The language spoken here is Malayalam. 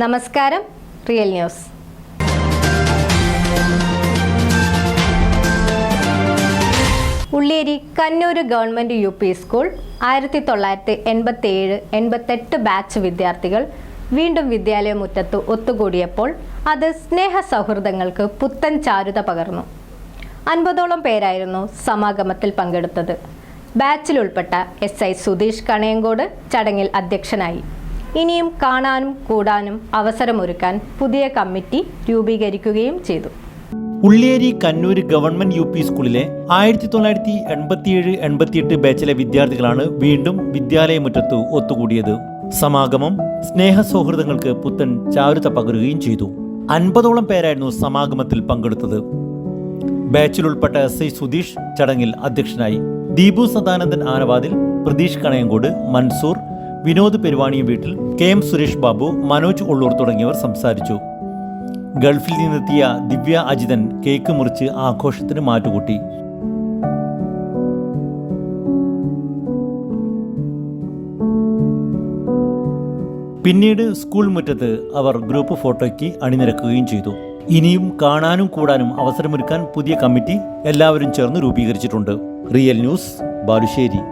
നമസ്കാരം real news. Ulliyeri Kannur government U P school ആയിരത്തി തൊള്ളായിരത്തി എൺപത്തി ഏഴ് എൺപത്തെട്ട് ബാച്ച് വിദ്യാർത്ഥികൾ വീണ്ടും വിദ്യാലയമുറ്റത്ത് ഒത്തുകൂടിയപ്പോൾ അത് സ്നേഹ സൗഹൃദങ്ങൾക്ക് പുത്തൻ ചാരുത പകർന്നു. അൻപതോളം പേരായിരുന്നു സമാഗമത്തിൽ പങ്കെടുത്തത്. ബാച്ചിൽ ഉൾപ്പെട്ട എസ് ഐ സുധീഷ് കണയങ്കോട് ചടങ്ങിൽ അധ്യക്ഷനായി. ഇനിയും കാണാനും കൂടാനും അവസരമൊരുക്കാൻ പുതിയ കമ്മിറ്റി രൂപീകരിക്കുകയും ചെയ്തു. Ulliyeri Kannur government U P സ്കൂളിലെ ആയിരത്തി തൊള്ളായിരത്തി എൺപത്തിയേഴ് എൺപത്തിയെട്ട് ബാച്ചിലെ വിദ്യാർത്ഥികളാണ് വീണ്ടും വിദ്യാലയമുറ്റത്ത് ഒത്തുകൂടിയത്. സമാഗമം സ്നേഹ സൗഹൃദങ്ങൾക്ക് പുത്തൻ ചാരുത പകരുകയും ചെയ്തു. അൻപതോളം പേരായിരുന്നു സമാഗമത്തിൽ പങ്കെടുത്തത്. ബാച്ചിൽ ഉൾപ്പെട്ട എസ് ഐ സുധീഷ് ചടങ്ങിൽ അധ്യക്ഷനായി. ദീപു സദാനന്ദൻ ആനവാദിൽ പ്രതീഷ് കണയങ്കോട് മൻസൂർ വിനോദ് പെരുവാണിയും വീട്ടിൽ കെ എം സുരേഷ് ബാബു മനോജ് ഉള്ളൂർ തുടങ്ങിയവർ സംസാരിച്ചു. ഗൾഫിൽ നിന്നെത്തിയ ദിവ്യ അജിതൻ കേക്ക് മുറിച്ച് ആഘോഷത്തിന് മാറ്റുകൂട്ടി. പിന്നീട് സ്കൂൾ മുറ്റത്ത് അവർ ഗ്രൂപ്പ് ഫോട്ടോയ്ക്ക് അണിനിരക്കുകയും ചെയ്തു. ഇനിയും കാണാനും കൂടാനും അവസരമൊരുക്കാൻ പുതിയ കമ്മിറ്റി എല്ലാവരും ചേർന്ന് രൂപീകരിച്ചിട്ടുണ്ട്. Real news Balussery.